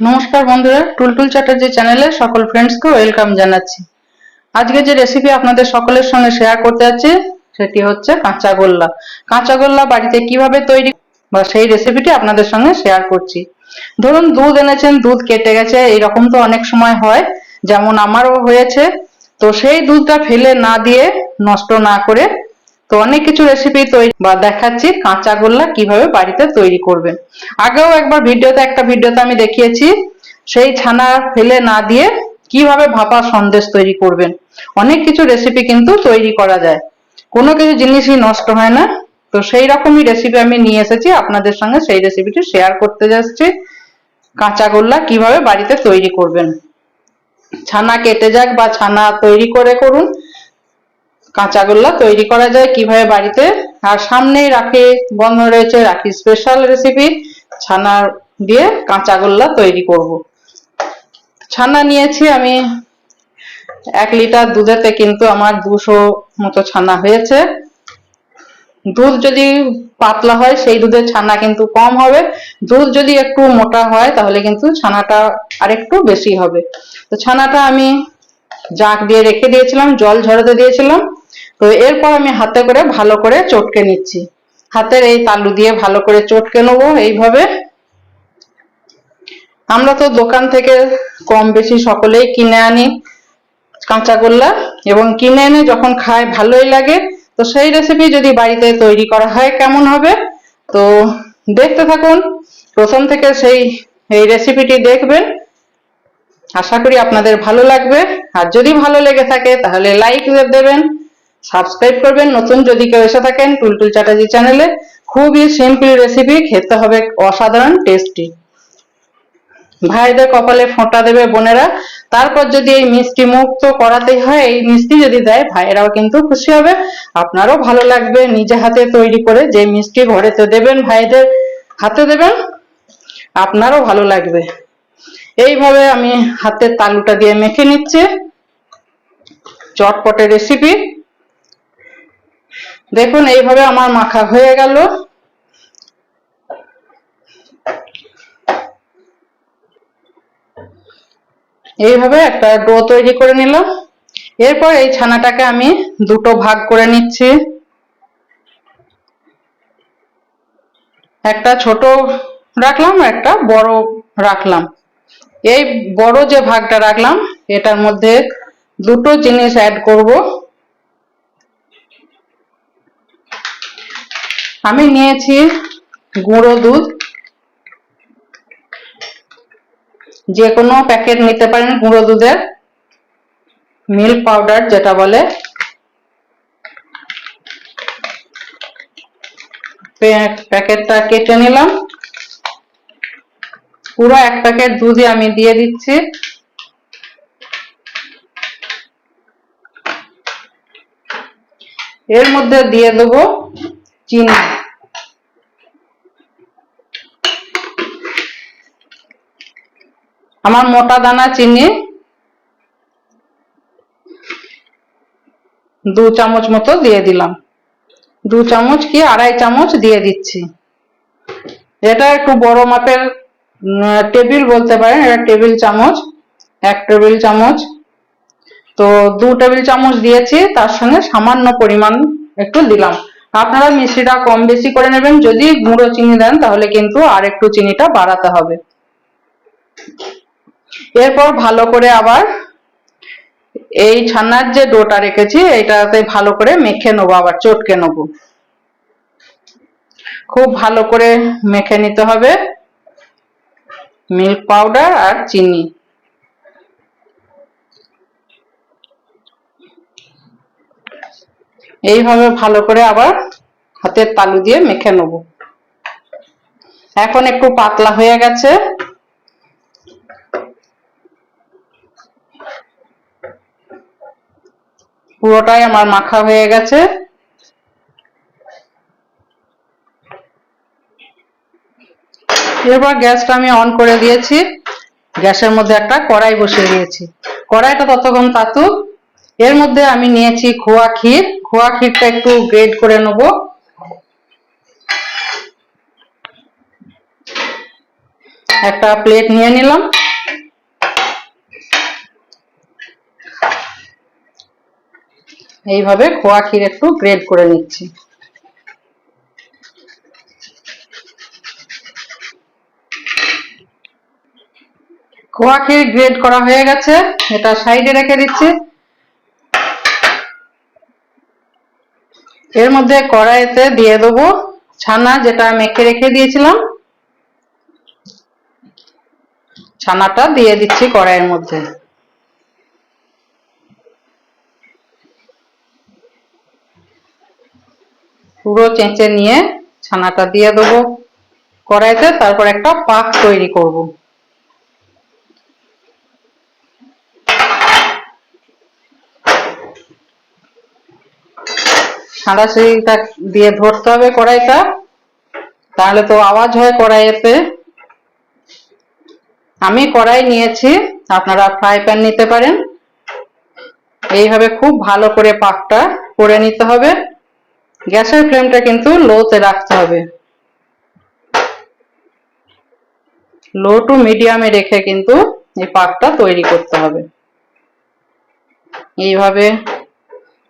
নমস্কার বন্ধুরা, টুলটুল চ্যাটার্জি চ্যানেলে সকল ফ্রেন্ডসকে ওয়েলকাম জানাচ্ছি। আজকে যে রেসিপি আপনাদের সকলের সঙ্গে শেয়ার করতে যাচ্ছি, সেটি হচ্ছে কাঁচা গোল্লা। কাঁচা গোল্লা বাড়িতে কীভাবে তৈরি বা সেই রেসিপিটি আপনাদের সঙ্গে শেয়ার করছি। ধরুন, দুধ এনেছেন, দুধ কেটে গেছে এরকম তো অনেক সময় হয়, যেমন আমারও হয়েছে। তো সেই দুধটা ফেলে না দিয়ে নষ্ট না করে তো অনেক কিছু রেসিপি তৈরি বা দেখাচ্ছি কাঁচা গোল্লা কীভাবে বাড়িতে তৈরি করবেন। আগেও একবার ভিডিওতে একটা ভিডিওতে আমি দেখিয়েছি, সেই ছানা ফেলে না দিয়ে কীভাবে ভাপা সন্দেশ তৈরি করবেন। অনেক কিছু রেসিপি কিন্তু তৈরি করা যায়। কোনো কিছু জিনিসই নষ্ট হয় না। তো সেই রকমই রেসিপি আমি নিয়ে এসেছি, আপনাদের সঙ্গে সেই রেসিপিটি শেয়ার করতে যাচ্ছি। কাঁচা গোল্লা কীভাবে বাড়িতে তৈরি করবেন। ছানা কেটে যাক বা ছানা তৈরি করে করুন। কাঁচাগোল্লা তৈরি করা যায় কীভাবে বাড়িতে। আর সামনেই রাখি, বন্ধ রয়েছে, রাখি স্পেশাল রেসিপি ছানা দিয়ে কাঁচাগোল্লা তৈরি করব। ছানা নিয়েছি আমি এক লিটার দুধেতে, কিন্তু আমার দুশো মতো ছানা হয়েছে। দুধ যদি পাতলা হয়, সেই দুধের ছানা কিন্তু কম হবে। দুধ যদি একটু মোটা হয়, তাহলে কিন্তু ছানাটা আরেকটু বেশি হবে। তো ছানাটা আমি জাক দিয়ে রেখে দিয়েছিলাম, জল ঝরাতে দিয়েছিলাম। তো এরপর আমি হাতে করে ভালো করে চটকে নিচ্ছি। হাতের এই তালু দিয়ে ভালো করে চটকে নেব এইভাবে। আমরা তো দোকান থেকে কম বেশি সকলেই কিনে আনি কাঁচা গোল্লা এবং কিনে এনে যখন খাই ভালোই লাগে। তো সেই রেসিপি যদি বাড়িতে তৈরি করা হয় কেমন হবে? তো দেখতে থাকুন, প্রথম থেকে সেই, এই রেসিপিটি দেখবেন। আশা করি আপনাদের ভালো লাগবে। আর যদি ভালো লেগে থাকে তাহলে লাইক দেবেন। সাবস্ক্রাইব করবেন। নতুন যদি কেউ এসে থাকেন টুলটুল চ্যাটার্জি চ্যানেলে, খুবই সিম্পল রেসিপি খেতে হবে অসাধারণ টেস্টি ভাইদের কপালে ফোঁটা দেবে বোনেরা। তারপর যদি এই মিষ্টি মুখ তো করাতেই হয়, এই মিষ্টি যদি দেয়, ভাইয়েরাও কিন্তু খুশি হবে। আপনারও ভালো লাগবে নিজে হাতে তৈরি করে যে মিষ্টি ঘরেতে দেবেন, ভাইদের হাতে দেবেন, আপনারও ভালো লাগবে। এইভাবে আমি হাতের তালুটা দিয়ে মেখে নিচ্ছি। চটপটে রেসিপি দেখুন, এইভাবে আমার মাখা হয়ে গেল। এইভাবে একটা ডো তৈরি করে নিলাম। এরপর এই ছানাটাকে আমি দুটো ভাগ করে নিচ্ছি। একটা ছোট রাখলাম একটা বড় রাখলাম। এই বড় যে ভাগটা রাখলাম, এটার মধ্যে দুটো জিনিস অ্যাড করব। আমি নিয়েছি গুঁড়ো দুধ। যে কোনো প্যাকেট নিতে পারেন গুঁড়ো দুধের। মিল্ক পাউডার যেটা বলে। প্যাকেটটা কেটে নিলাম। পুরো এক প্যাকেট দুধই আমি দিয়ে দিচ্ছি। এর মধ্যে দিয়ে দেবো চিনি। আমার মোটা দানা চিনি, দু চামচ মতো দিয়ে দিলাম। দু চামচ কি আড়াই চামচ দিয়ে দিচ্ছি। এটা একটু বড় মাপের টেবিল বলতে পারেন, এটা টেবিল চামচ, এক টেবিল চামচ। তো দু টেবিল চামচ দিয়েছি, তার সঙ্গে সামান্য পরিমাণ একটু দিলাম। আপনারা মিষ্টিটা কম বেশি করে নেবেন, যদি গুঁড়ো চিনি দেন, তাহলে কিন্তু আর একটু চিনিটা বাড়াতে হবে। এরপর ভালো করে আবার এই ছানার যে ডোটা রেখেছি, এইটাতে ভালো করে মেখে নেব, আবার চটকে নেব। খুব ভালো করে মেখে নিতে হবে। মিল্ক পাউডার আর চিনি। এইভাবে ভালো করে আবার হাতের তালু দিয়ে মেখে নেব। এখন একটু পাতলা হয়ে গেছে। পুরোটাই আমার মাখা হয়ে গেছে। এরপর গ্যাসটা আমি অন করে দিয়েছি। গ্যাসের মধ্যে একটা কড়াই বসিয়ে দিয়েছি। কড়াইটা ততক্ষণ তাতুক এর মধ্যে আমি নিয়েছি খোয়া ক্ষীর। খোয়া ক্ষীরটা একটু গ্রেড করে নেব। একটা প্লেট নিয়ে নিলাম। এইভাবে খোয়া ক্ষীর একটু গ্রেড করে নিচ্ছি। খোয়া ক্ষীর গ্রেড করা হয়ে গেছে, এটা সাইডে রেখে দিচ্ছি। এর মধ্যে কড়াইতে দিয়ে দেবো ছানা, যেটা মেখে রেখে দিয়েছিলাম। ছানাটা দিয়ে দিচ্ছি কড়াইয়ের মধ্যে। পুরো চেঁচে নিয়ে ছানাটা দিয়ে দেবো। কড়াইতে তারপর একটা পাক তৈরি করব। সাঁড়াশিটা দিয়ে ধরতে হবে কড়াইটা, তাহলে তো আওয়াজ হয় কড়াইয়েতে আমি কড়াই নিয়েছি, আপনারা ফ্রাই প্যান নিতে পারেন। এইভাবে খুব ভালো করে পাকটা করে নিতে হবে। গ্যাসের ফ্লেমটা কিন্তু লোতে রাখতে হবে। লো টু মিডিয়ামে রেখে কিন্তু এই পাকটা তৈরি করতে হবে। এইভাবে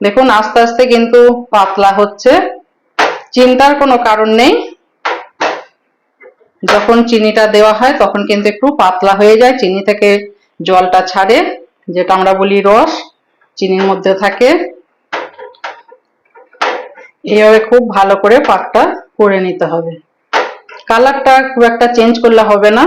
দেখুন আস্তে আস্তে কিন্তু পাতলা হচ্ছে। চিন্তার কোনো কারণ নেই। যখন চিনিটা দেওয়া হয় তখন কিন্তু একটু পাতলা হয়ে যায়। চিনি থেকে জলটা ছাড়ে, যেটা আমরা বলি রস, চিনির মধ্যে থাকে। এইভাবে খুব ভালো করে পাকটা করে নিতে হবে। কালারটা খুব একটা চেঞ্জ করলে হবে না।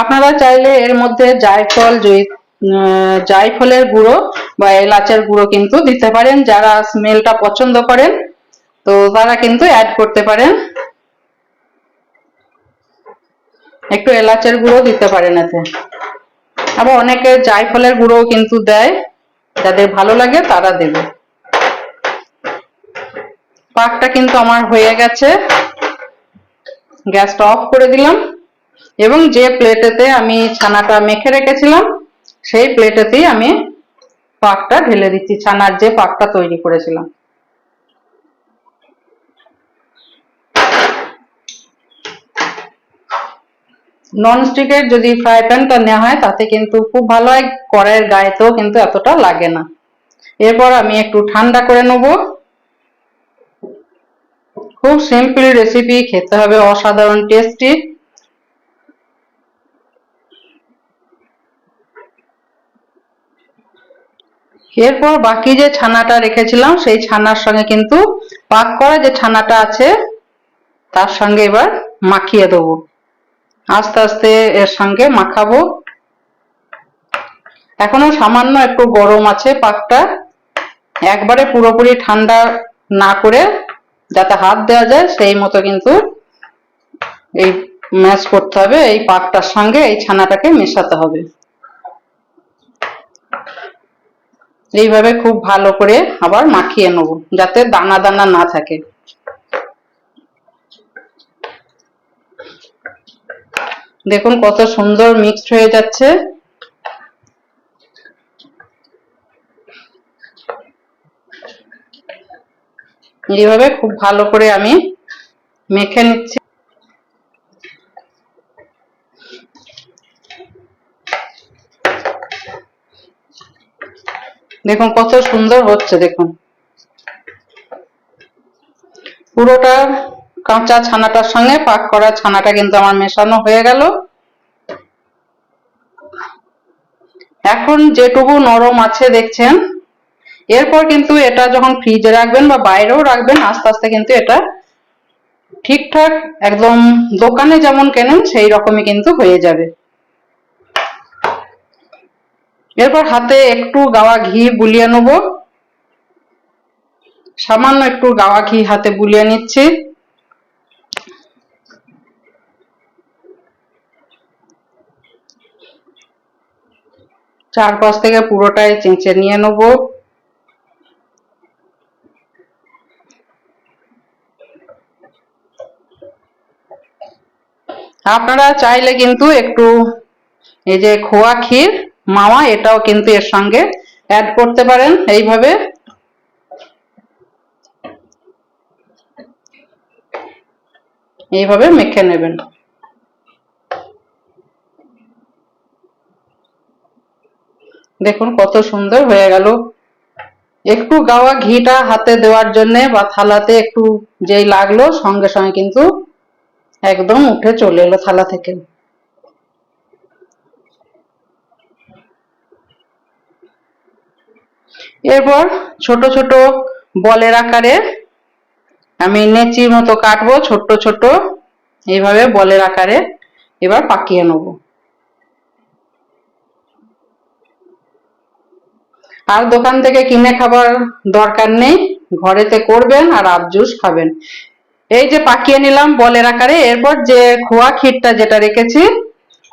আপনারা চাইলে এর মধ্যে জায়ফল জায়ফলের গুঁড়ো বা এলাচের গুঁড়ো কিন্তু দিতে পারেন। যারা স্মেলটা পছন্দ করেন, তো তারা কিন্তু অ্যাড করতে পারেন। একটু এলাচের গুঁড়ো দিতে পারেন এতে। আবার অনেকে জায়ফলের গুঁড়ো কিন্তু দেয়। যাদের ভালো লাগে তারা দেবে। পাকটা কিন্তু আমার হয়ে গেছে। গ্যাসটা অফ করে দিলাম। এবং যে প্লেটেতে আমি ছানাটা মেখে রেখেছিলাম, সেই প্লেটেতেই আমি পাকটা ঢেলে দিচ্ছি, ছানার যে পাকটা তৈরি করেছিলাম। ননস্টিকের যদি ফ্রাই প্যানটা নেওয়া হয়, তাতে কিন্তু খুব ভালো হয়, কড়াইয়ের গায়েতেও কিন্তু এতটা লাগে না। এরপর আমি একটু ঠান্ডা করে নেব। খুব সিম্পল রেসিপি খেতে হবে অসাধারণ টেস্টি এরপর বাকি যে ছানাটা রেখেছিলাম, সেই ছানার সঙ্গে কিন্তু পাক করা যে ছানাটা আছে, তার সঙ্গে এবার মাখিয়ে দেবো। আস্তে আস্তে এর সঙ্গে মাখাবো। এখনও সামান্য একটু গরম আছে পাকটা। একবারে পুরোপুরি ঠান্ডা না করে যাতে হাত দেওয়া যায়, সেই মতো কিন্তু এই ম্যাশ করতে হবে, এই পাকটার সঙ্গে এই ছানাটাকে মেশাতে হবে। এইভাবে খুব ভালো করে আবার মাখিয়ে নেব, যাতে দানা দানা না থাকে। দেখুন কত সুন্দর মিক্সড হয়ে যাচ্ছে। এইভাবে খুব ভালো করে আমি মেখে নিচ্ছি। দেখুন কত সুন্দর হচ্ছে, দেখুন। পুরোটা কাঁচা ছানাটার সঙ্গে পাক করা ছানাটা কিন্তু আমার মেশানো হয়ে গেল। এখন যেটুকু নরম আছে দেখছেন, এরপর কিন্তু এটা যখন ফ্রিজে রাখবেন বা বাইরেও রাখবেন, আস্তে আস্তে কিন্তু এটা ঠিকঠাক একদম দোকানে যেমন কেনেন সেই রকমই কিন্তু হয়ে যাবে। এরপর হাতে একটু গাওয়া ঘি বুলিয়ে নেব। সামান্য একটু গাওয়া ঘি হাতে বুলিয়ে নিচ্ছি। চারপাশ থেকে পুরোটাই চেঁচে নিয়ে নেব। আপনারা চাইলে কিন্তু একটু এই যে খোয়া ক্ষীর, মাওয়া, এটাও কিন্তু এর সঙ্গে অ্যাড করতে পারেন এইভাবে। এইভাবে মেখে নেবেন। দেখুন, কত সুন্দর হয়ে গেল। একটু গাওয়া ঘিটা হাতে দেওয়ার জন্য বা থালাতে একটু যেই লাগল, সঙ্গে সঙ্গে কিন্তু একদম উঠে চলে এলো থালা থেকে। এরপর ছোট ছোট বলের আকারে আমি নেচির মতো কাটবো ছোট্ট ছোট। এইভাবে বলের আকারে এবার পাকিয়ে নেব। আর দোকান থেকে কিনে খাবার দরকার নেই, ঘরেতে করবেন আর আবজুস খাবেন। এই যে পাকিয়ে নিলাম বলের আকারে, এরপর যে খোয়া ক্ষীরটা যেটা রেখেছি,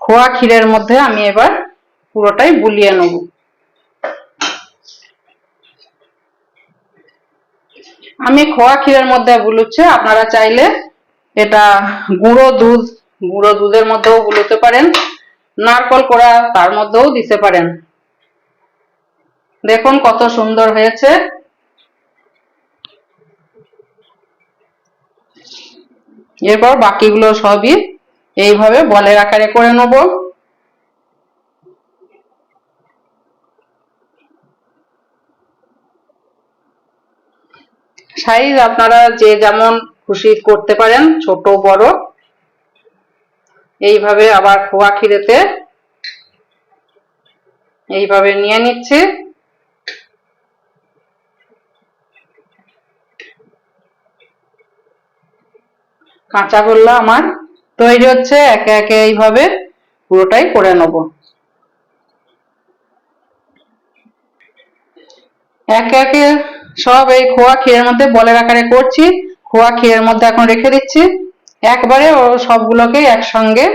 খোয়া ক্ষীরের মধ্যে আমি এবার পুরোটাই বুলিয়ে নেব। আমি খোয়া ক্ষীরের মধ্যে বুলুচ্ছে আপনারা চাইলে এটা গুঁড়ো দুধ, গুঁড়ো দুধের মধ্যেও বুলোতে পারেন, নারকল কোড়া তার মধ্যেও দিতে পারেন। দেখুন কত সুন্দর হয়েছে। এরপর বাকিগুলো সবই এইভাবে বলের আকারে করে নেব। সাইজ আপনারা যে যেমন খুশি করতে পারেন, ছোট, বড়। এইভাবে আবার খোয়া খিরেতে এইভাবে নিয়ে নিচ্ছে। কাঁচা গোল্লা আমার তৈরি হচ্ছে, একে একে এইভাবে পুরোটাই করে নেব। একে একে সব এই খোয়া ক্ষীরের মধ্যে, বলের আকারে করছি, খোয়া ক্ষীরের মধ্যে এখন রেখে দিচ্ছি। একবারে ও সবগুলোকে একসঙ্গে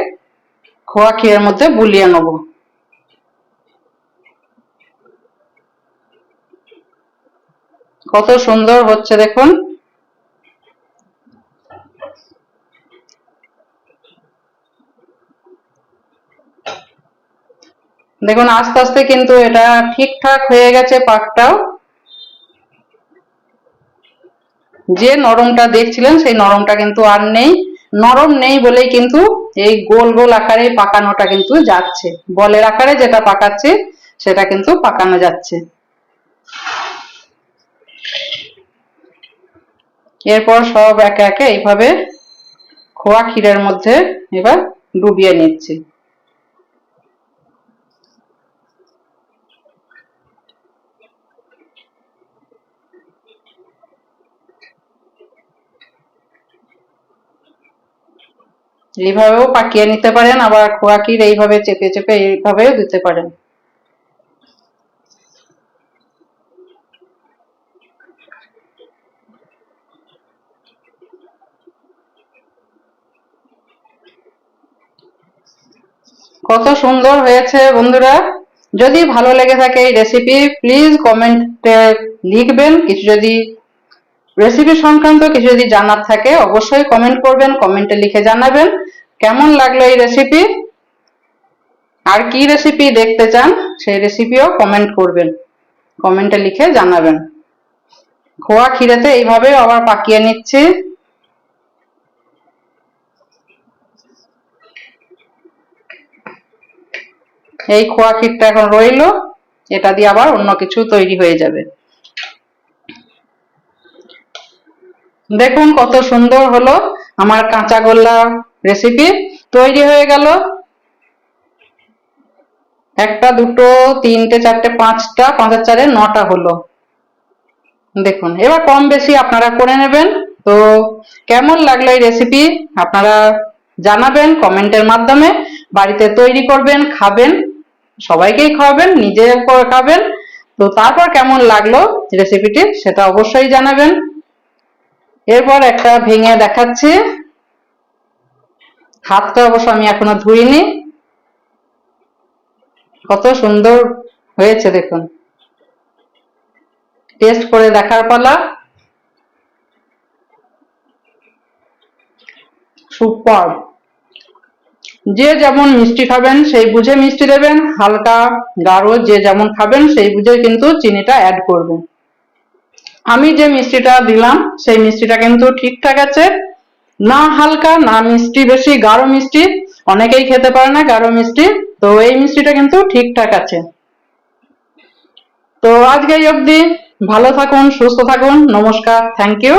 খোয়া ক্ষীরের মধ্যে বুলিয়ে নেব। কত সুন্দর হচ্ছে দেখুন। দেখুন, আস্তে আস্তে কিন্তু এটা ঠিকঠাক হয়ে গেছে পাকটাও। যে নরমটা দেখছিলেন, সেই নরমটা কিন্তু আর নেই। নরম নেই বলেই কিন্তু এই গোল গোল আকারে পাকানোটা কিন্তু যাচ্ছে। বলের আকারে যেটা পাকাচ্ছে, সেটা কিন্তু পাকানো যাচ্ছে। এরপর সব একে একে এইভাবে খোয়া ক্ষীরের মধ্যে এবার ডুবিয়ে নিচ্ছি। এইভাবেও পাকিয়ে নিতে পারেন, আবার খোয়াকির এইভাবে চেপে চেপে এইভাবেও দিতে পারেন। কত সুন্দর হয়েছে বন্ধুরা। যদি ভালো লেগে থাকে এই রেসিপি প্লিজ কমেন্টে লিখবেন। কিছু যদি রেসিপি সংক্রান্ত কিছু যদি জানার থাকে, অবশ্যই কমেন্ট করবেন কমেন্টে লিখে জানাবেন। কেমন লাগল এই রেসিপি আর কি রেসিপি দেখতে চান, সেই রেসিপিও কমেন্ট করবেন। কমেন্টে লিখে জানাবেন। খোয়া ক্ষীরেতে এইভাবে আবার পাকিয়ে নিচ্ছি। এই খোয়া ক্ষীরটা এখন রইল, এটা দিয়ে আবার অন্য কিছু তৈরি হয়ে যাবে। দেখুন কত সুন্দর হলো আমার কাঁচা গোল্লা রেসিপি তৈরি হয়ে গেল। একটা, দুটো, তিনটে, চারটে, পাঁচটা, পাঁচের চারে নটা হলো। দেখুন, এবার কম বেশি আপনারা করে নেবেন। তো কেমন লাগল এই রেসিপি আপনারা জানাবেন কমেন্টের মাধ্যমে। বাড়িতে তৈরি করবেন, খাবেন, সবাইকেই খাওয়াবেন, নিজে খাবেন। তো তারপর কেমন লাগল রেসিপিটি সেটা অবশ্যই জানাবেন। এরপর একটা ভেঙে দেখাচ্ছি। হাতটা অবশ্য আমি এখনও ধুইনি। কত সুন্দর হয়েছে দেখুন। টেস্ট করে দেখার পালা। সুপার। যে যেমন মিষ্টি খাবেন, সেই বুঝে মিষ্টি দেবেন। হালকা, গাঢ় যে যেমন খাবেন, সেই বুঝে কিন্তু চিনিটা অ্যাড করবেন। আমি যে মিষ্টিটা দিলাম, সেই মিষ্টিটা কিন্তু ঠিকঠাক আছে। না হালকা, না মিষ্টি, বেশি গাঢ় মিষ্টি। অনেকেই খেতে পারে না গাঢ় মিষ্টি। তো এই মিষ্টিটা কিন্তু ঠিকঠাক আছে। তো আজকে অবধি। ভালো থাকুন, সুস্থ থাকুন। নমস্কার। Thank you